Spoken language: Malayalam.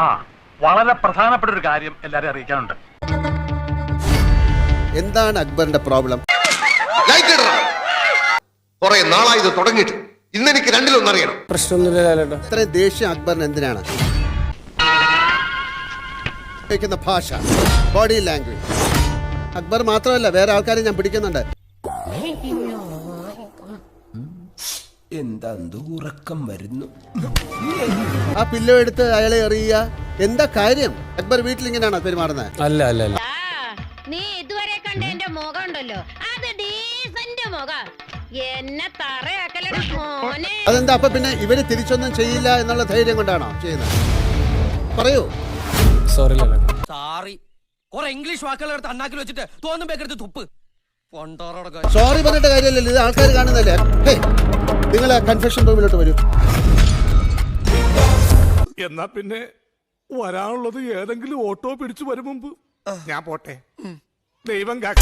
ആ വളരെ പ്രധാനപ്പെട്ട ഒരു കാര്യം എല്ലാരും അറിയിക്കാനുണ്ട്. എന്താണ് അക്ബറിന്റെ പ്രോബ്ലം? കുറെ നാളായി ഇത് തുടങ്ങിയിട്ട്. ഇന്നെനിക്ക് രണ്ടിലൊന്നറിയണം പ്രശ്നമൊന്നുമില്ല ലാലേട്ടാ. ഇത്രയും ദേഷ്യം അക്ബറിന് എന്തിനാണ്? ഉപയോഗിക്കുന്ന ഭാഷ ബോഡി ലാംഗ്വേജ് അക്ബർ മാത്രമല്ല വേറെ ആൾക്കാരെ ഞാൻ പിടിക്കുന്നുണ്ട്. എന്താ ഉറക്കം വരുന്നു? ആ പില്ലോ എടുത്ത് അയാളെ എറിയുക. എന്താ കാര്യം? അക്ബർ വീട്ടിൽ ഇങ്ങനെയാണോ പെരുമാറുന്നത് അല്ല അല്ല അല്ല. ആ, നീ ഇതുവരെ കണ്ട എന്റെ മുഖം ഉണ്ടല്ലോ. അത് ഡീസന്റ് മുഖം. എന്നെ തറയാക്കലട മോനെ. അതെന്താ അപ്പൊ പിന്നെ ഇവർ തിരിച്ചൊന്നും ചെയ്യില്ല എന്നുള്ള ധൈര്യം കൊണ്ടാണോ ചെയ്യുന്നത് പറയൂ. സോറി സാറി കുറെ ഇംഗ്ലീഷ് വാക്കുകൾ എടുത്ത് അണ്ണാക്കിൽ വെച്ചിട്ട് തോന്നും പേക്കെടുത്ത് തുപ്പ്. സോറി പറഞ്ഞിട്ട് കാര്യമല്ലല്ലോ ഇത് ആൾക്കാർ കാണുന്നല്ലേ ഹേ നിങ്ങൾ കൺഫെഷൻ റൂമിലോട്ട് വരൂ. എന്നാ പിന്നെ വരാനുള്ളത് ഏതെങ്കിലും ഓട്ടോ പിടിച്ചു വരും മുമ്പ്. ഞാൻ പോട്ടെ. ദൈവം കാക്ക.